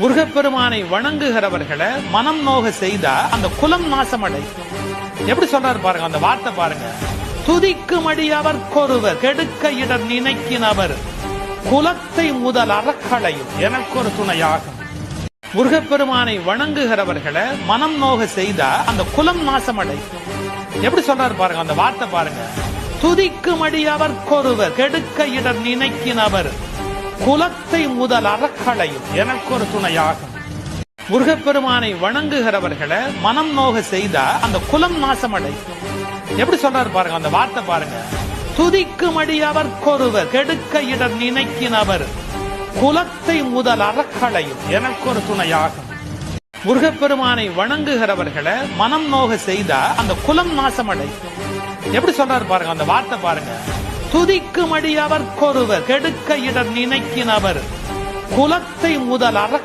முருகப்பெருமானை வணங்குகிறவர்களை மனம் நோக செய்தா அந்த குலம் நாசமடை எப்படி சொல்றாரு பாருங்க அந்த வார்த்தை பாருங்க. துதிக்குமடி அவர் கொருவர் கெடுக்க இடர் நினைக்கினவர். குலத்தை முதல் அறக்களையும் எனக்கு ஒரு துணையாகும். முருகப்பெருமானை வணங்குகிறவர்களை மனம் நோக செய்தா அந்த குலம் நாசமடை எப்படி சொல்றாரு பாருங்க அந்த வார்த்தை பாருங்க. துதிக்குமடி அவர் கொருவர் கெடுக்க இடர் நினைக்கினவர். குலத்தை முதல் அறக்களையும் எனக்கு ஒரு துணையாகும் முருகப்பெருமானை வணங்குகிறவர்களை மனம் நோக செய்தா அந்த குலம் நாசமடை. எப்படி சொல்றாரு பாருங்க அந்த வார்த்தை பாருங்க. துதிக்குமடி அவர் கொருவர் கெடுக்க இடர் நினைக்கினவர். குலத்தை முதல் அறக்களையும் எனக்கு ஒரு துணையாகும் முருகப்பெருமானை வணங்குகிறவர்களை மனம் நோக செய்தா அந்த குலம் நாசமடை. எப்படி சொல்றாரு பாருங்க அந்த வார்த்தை பாருங்க. துதிக்குமடி அவர் கொருவர் கெடுக்க இடர் நினைக்கினவர். குலத்தை முதல் அறக்க